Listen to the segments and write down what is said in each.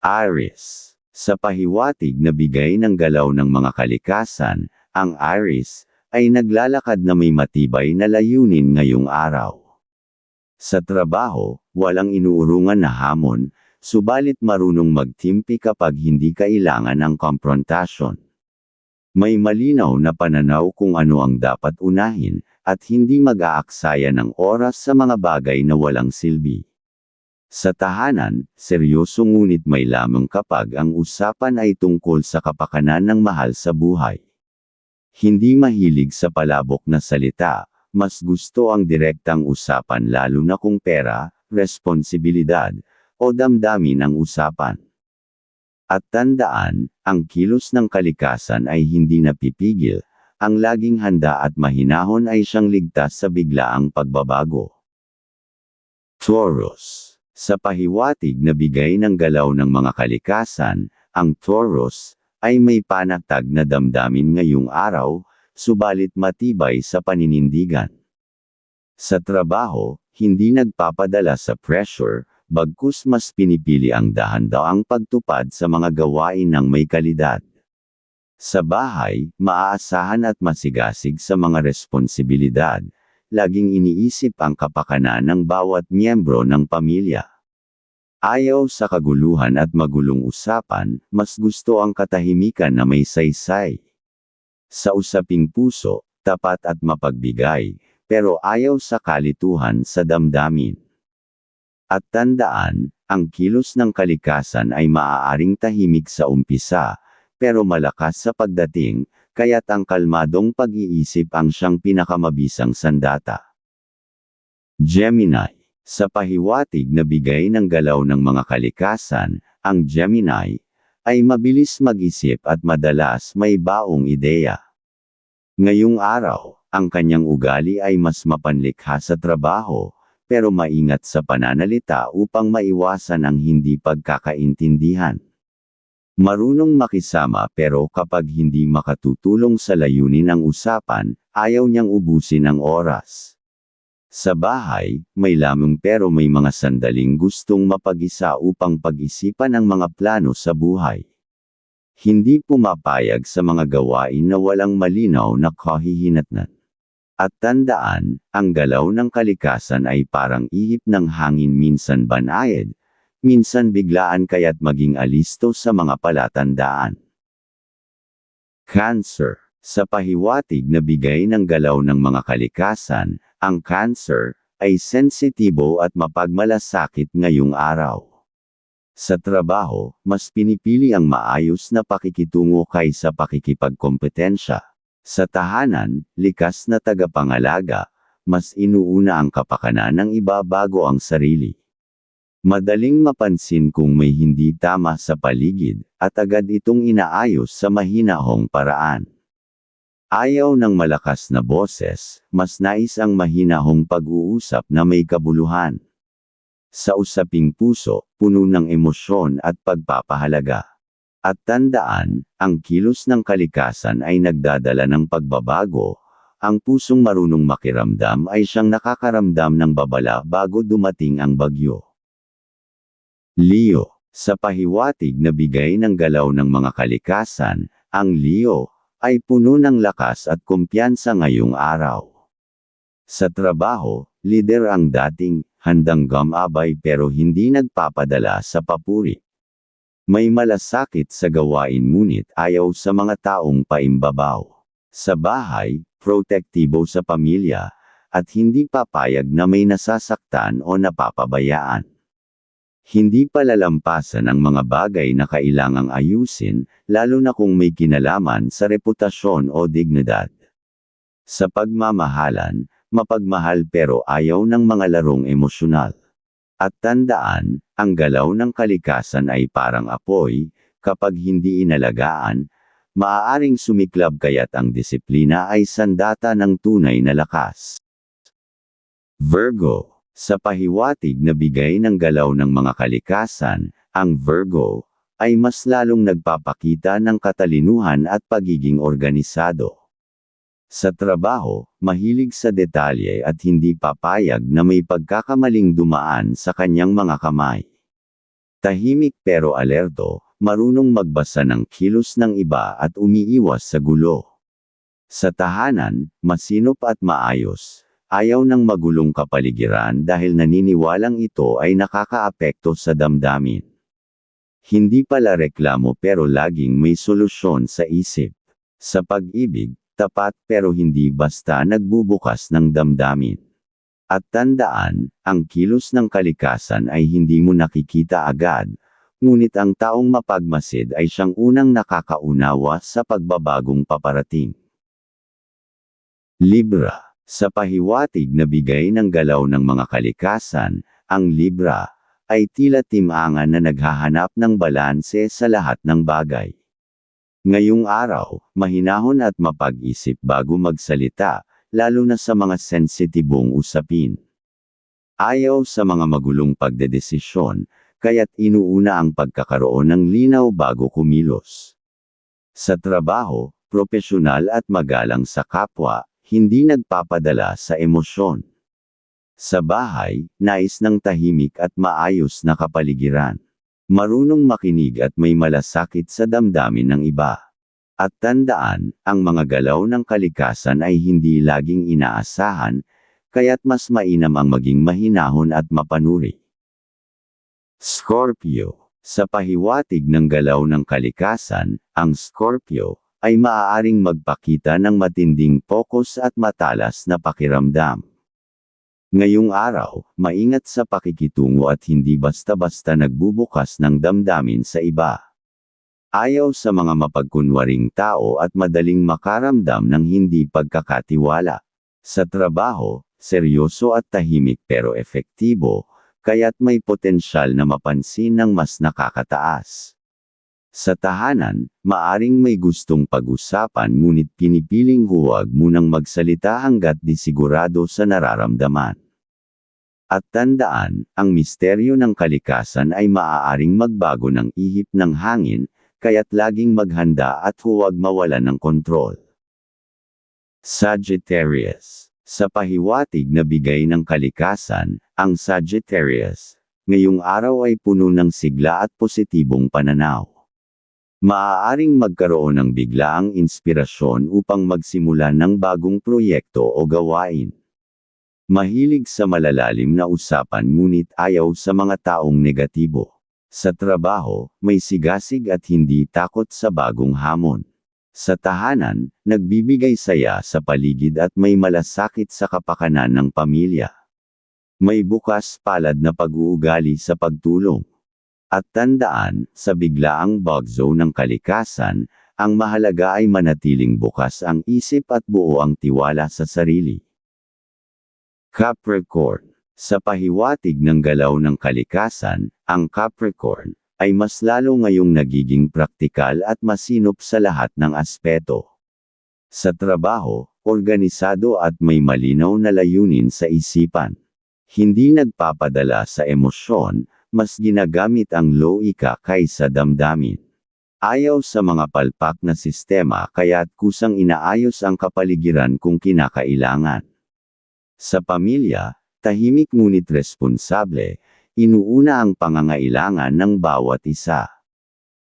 Aries. Sa pahiwatig na bigay ng galaw ng mga kalikasan, ang Aries ay naglalakad na may matibay na layunin ngayong araw. Sa trabaho, walang inuurungan na hamon, subalit marunong magtimpi kapag hindi kailangan ng konfrontasyon. May malinaw na pananaw kung ano ang dapat unahin, at hindi mag-aaksaya ng oras sa mga bagay na walang silbi. Sa tahanan, seryoso ngunit may lamang kapag ang usapan ay tungkol sa kapakanan ng mahal sa buhay. Hindi mahilig sa palabok na salita, mas gusto ang direktang usapan lalo na kung pera, responsibilidad, o damdamin ang usapan. At tandaan, ang kilos ng kalikasan ay hindi napipigil, ang laging handa at mahinahon ay siyang ligtas sa biglaang pagbabago. Taurus Sa pahiwatig na bigay ng galaw ng mga kalikasan, ang Taurus ay may panatag na damdamin ngayong araw, subalit matibay sa paninindigan. Sa trabaho, hindi nagpapadala sa pressure, bagkus mas pinipili ang dahan-daang pagtupad sa mga gawain ng may kalidad. Sa bahay, maaasahan at masigasig sa mga responsibilidad, laging iniisip ang kapakanan ng bawat miyembro ng pamilya. Ayaw sa kaguluhan at magulong usapan, mas gusto ang katahimikan na may saysay. Sa usaping puso, tapat at mapagbigay, pero ayaw sa kalituhan sa damdamin. At tandaan, ang kilos ng kalikasan ay maaaring tahimik sa umpisa, pero malakas sa pagdating, kaya't ang kalmadong pag-iisip ang siyang pinakamabisang sandata. Gemini Sa pahiwatig na bigay ng galaw ng mga kalikasan, ang Gemini, ay mabilis mag-isip at madalas may baong ideya. Ngayong araw, ang kanyang ugali ay mas mapanlikha sa trabaho, pero maingat sa pananalita upang maiwasan ang hindi pagkakaintindihan. Marunong makisama pero kapag hindi makatutulong sa layunin ng usapan, ayaw niyang ubusin ang oras. Sa bahay, may lamang pero may mga sandaling gustong mapag-isa upang pag-isipan ang mga plano sa buhay. Hindi pumapayag sa mga gawain na walang malinaw na kahihinatnan. At tandaan, ang galaw ng kalikasan ay parang ihip ng hangin minsan banayad, minsan biglaan kaya't maging alisto sa mga palatandaan. Cancer Sa pahiwatig na bigay ng galaw ng mga kalikasan, ang cancer ay sensitibo at mapagmalasakit ngayong araw. Sa trabaho, mas pinipili ang maayos na pakikitungo kaysa pakikipagkompetensya. Sa tahanan, likas na tagapangalaga, mas inuuna ang kapakanan ng iba bago ang sarili. Madaling mapansin kung may hindi tama sa paligid, at agad itong inaayos sa mahinahong paraan. Ayaw ng malakas na boses, mas nais ang mahinahong pag-uusap na may kabuluhan. Sa usaping puso, puno ng emosyon at pagpapahalaga. At tandaan, ang kilos ng kalikasan ay nagdadala ng pagbabago, ang pusong marunong makiramdam ay siyang nakakaramdam ng babala bago dumating ang bagyo. Leo, sa pahiwatig na bigay ng galaw ng mga kalikasan, ang Leo, ay puno ng lakas at kumpiyansa ngayong araw. Sa trabaho, lider ang dating, handang gamabay pero hindi nagpapadala sa papuri. May malasakit sa gawain ngunit ayaw sa mga taong paimbabaw. Sa bahay, protektibo sa pamilya, at hindi papayag na may nasasaktan o napapabayaan. Hindi palalampasan ang mga bagay na kailangang ayusin, lalo na kung may kinalaman sa reputasyon o dignidad. Sa pagmamahalan, mapagmahal pero ayaw ng mga larong emosyonal. At tandaan, ang galaw ng kalikasan ay parang apoy, kapag hindi inalagaan, maaaring sumiklab kaya't ang disiplina ay sandata ng tunay na lakas. Virgo sa pahiwatig na bigay ng galaw ng mga kalikasan, ang Virgo, ay mas lalong nagpapakita ng katalinuhan at pagiging organisado. Sa trabaho, mahilig sa detalye at hindi papayag na may pagkakamaling dumaan sa kanyang mga kamay. Tahimik pero alerto, marunong magbasa ng kilos ng iba at umiiwas sa gulo. Sa tahanan, masinop at maayos. Ayaw ng magulong kapaligiran dahil naniniwalang ito ay nakakaapekto sa damdamin. Hindi pala reklamo pero laging may solusyon sa isip. Sa pag-ibig, tapat pero hindi basta nagbubukas ng damdamin. At tandaan, ang kilos ng kalikasan ay hindi mo nakikita agad, ngunit ang taong mapagmasid ay siyang unang nakakaunawa sa pagbabagong paparating. Libra Sa pahiwatig na bigay ng galaw ng mga kalikasan, ang Libra ay tila timangan na naghahanap ng balanse sa lahat ng bagay. Ngayong araw, mahinahon at mapag-isip bago magsalita, lalo na sa mga sensitibong usapin. Ayaw sa mga magulong pagdedesisyon, kaya't inuuna ang pagkakaroon ng linaw bago kumilos. Sa trabaho, propesyonal at magalang sa kapwa, hindi nagpapadala sa emosyon. Sa bahay, nais ng tahimik at maayos na kapaligiran. Marunong makinig at may malasakit sa damdamin ng iba. At tandaan, ang mga galaw ng kalikasan ay hindi laging inaasahan, kaya't mas mainam ang maging mahinahon at mapanuri. Scorpio Sa pahiwatig ng galaw ng kalikasan, ang Scorpio ay maaaring magpakita ng matinding pokus at matalas na pakiramdam. Ngayong araw, maingat sa pakikitungo at hindi basta-basta nagbubukas ng damdamin sa iba. Ayaw sa mga mapagkunwaring tao at madaling makaramdam ng hindi pagkakatiwala. Sa trabaho, seryoso at tahimik pero efektibo, kaya't may potensyal na mapansin ng mas nakakataas. Sa tahanan, maaring may gustong pag-usapan ngunit pinipiling huwag munang magsalita hanggat di sigurado sa nararamdaman. At tandaan, ang misteryo ng kalikasan ay maaaring magbago ng ihip ng hangin, kaya't laging maghanda at huwag mawalan ng kontrol. Sagittarius Sa pahiwatig na bigay ng kalikasan, ang Sagittarius, ngayong araw ay puno ng sigla at positibong pananaw. Maaaring magkaroon ng biglaang inspirasyon upang magsimula ng bagong proyekto o gawain. Mahilig sa malalalim na usapan ngunit ayaw sa mga taong negatibo. Sa trabaho, may sigasig at hindi takot sa bagong hamon. Sa tahanan, nagbibigay saya sa paligid at may malasakit sa kapakanan ng pamilya. May bukas palad na pag-uugali sa pagtulong. At tandaan, sa biglaang bagzo ng kalikasan, ang mahalaga ay manatiling bukas ang isip at buo ang tiwala sa sarili. Capricorn Sa pahiwatig ng galaw ng kalikasan, ang Capricorn ay mas lalo ngayong nagiging praktikal at masinop sa lahat ng aspeto. Sa trabaho, organisado at may malinaw na layunin sa isipan. Hindi nagpapadala sa emosyon, mas ginagamit ang loika kaysa damdamin. Ayaw sa mga palpak na sistema kaya't kusang inaayos ang kapaligiran kung kinakailangan. Sa pamilya, tahimik ngunit responsable, inuuna ang pangangailangan ng bawat isa.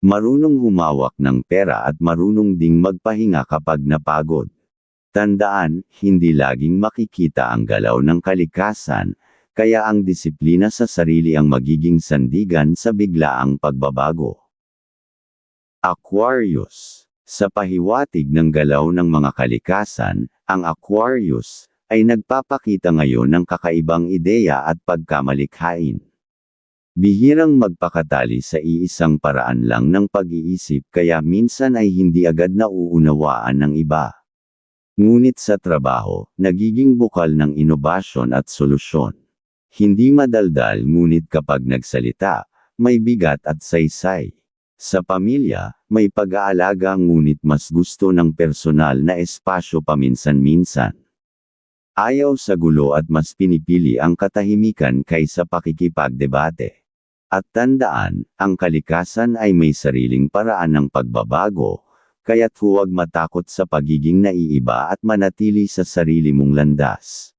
Marunong humawak ng pera at marunong ding magpahinga kapag napagod. Tandaan, hindi laging makikita ang galaw ng kalikasan, kaya ang disiplina sa sarili ang magiging sandigan sa biglaang pagbabago. Aquarius Sa pahiwatig ng galaw ng mga kalikasan, ang Aquarius ay nagpapakita ngayon ng kakaibang ideya at pagkamalikhain. Bihirang magpakatali sa iisang paraan lang ng pag-iisip kaya minsan ay hindi agad nauunawaan ng iba. Ngunit sa trabaho, nagiging bukal ng inobasyon at solusyon. Hindi madaldal ngunit kapag nagsalita, may bigat at saysay. Sa pamilya, may pag-aalaga ngunit mas gusto ng personal na espasyo paminsan-minsan. Ayaw sa gulo at mas pinipili ang katahimikan kaysa pakikipagdebate. At tandaan, ang kalikasan ay may sariling paraan ng pagbabago, kaya't huwag matakot sa pagiging naiiba at manatili sa sarili mong landas.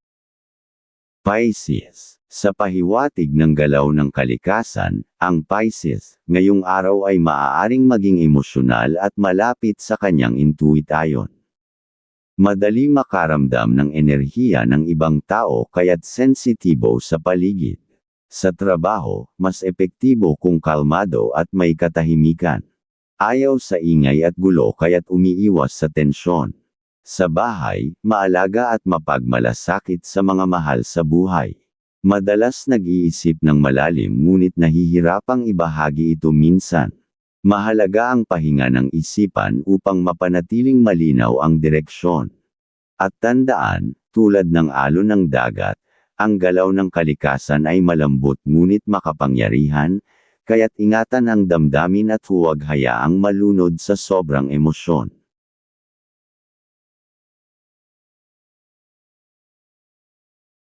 Pisces Sa pahiwatig ng galaw ng kalikasan, ang Pisces, ngayong araw ay maaaring maging emosyonal at malapit sa kanyang intuition. Madali makaramdam ng enerhiya ng ibang tao kaya't sensitibo sa paligid. Sa trabaho, mas epektibo kung kalmado at may katahimikan. Ayaw sa ingay at gulo kaya't umiiwas sa tensyon. Sa bahay, maalaga at mapagmalasakit sa mga mahal sa buhay. Madalas nag-iisip ng malalim ngunit nahihirapang ibahagi ito minsan. Mahalaga ang pahinga ng isipan upang mapanatiling malinaw ang direksyon. At tandaan, tulad ng alon ng dagat, ang galaw ng kalikasan ay malambot ngunit makapangyarihan, kaya't ingatan ang damdamin at huwag hayaang malunod sa sobrang emosyon.